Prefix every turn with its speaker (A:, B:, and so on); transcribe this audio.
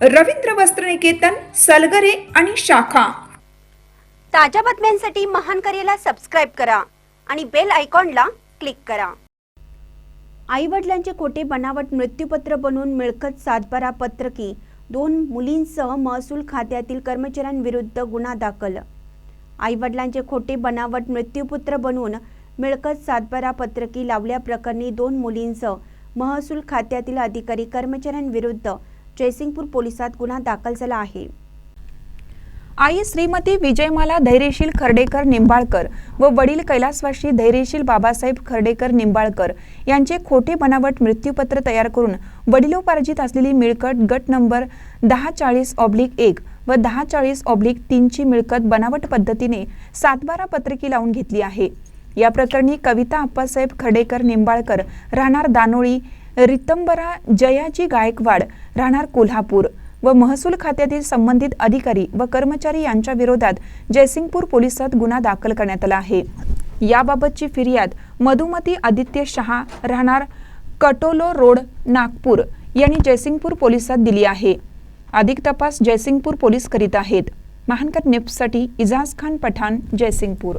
A: रवींद्र वस्त्रनिकेतन सलगरे आणि शाखा.
B: ताज्या बातम्यांसाठी महान करेला सबस्क्राईब करा आणि बेल आयकॉनला क्लिक करा. आई वडिलांचे खोटे बनावट मृत्यूपत्र बनवून मिळकत सातबारा पत्रकी दोन मुलींसह महसूल खात्यातील कर्मचाऱ्यांविरुद्ध गुन्हा दाखल. आई वडिलांचे खोटे बनावट मृत्यूपुत्र बनवून मिळकत सातबारा पत्रकी लावल्याप्रकरणी दोन मुलींसह महसूल खात्यातील अधिकारी कर्मचाऱ्यांविरुद्ध जयसिंगपूर पोलिसात गुन्हा दाखल झाला आहे.
C: आई श्रीमती विजयमाला धैर्यशील खर्डेकर निंबाळकर व वडील कैलासवाशी धैर्यशील बाबासाहेब खर्डेकर निंबाळकर यांचे खोटे बनावट मृत्यूपत्र तयार करून वडिलोपार्जित असलेली मिळकत गट नंबर दहा चाळीस ऑब्लिक एक व दहा चाळीस ऑब्लिक तीनची मिळकत बनावट पद्धतीने सातबारा पत्रकी लावून घेतली आहे. या प्रकरणी कविता आप्पासाहेब खर्डेकर निंबाळकर राहणार दानोळी रितंबरा जयाजी गायकवाड राहणार कोल्हापूर व महसूल खात्यातील संबंधित अधिकारी व कर्मचारी यांच्या विरोधात जयसिंगपूर पोलिसात गुन्हा दाखल करण्यात आला आहे. याबाबतची फिर्याद मधुमती आदित्य शहा राहणार कटोलो रोड नागपूर यांनी जयसिंगपूर पोलिसात दिली आहे. अधिक तपास जयसिंगपूर पोलीस करीत आहेत. महानकर निप्ससाठी इजाज खान पठाण जयसिंगपूर.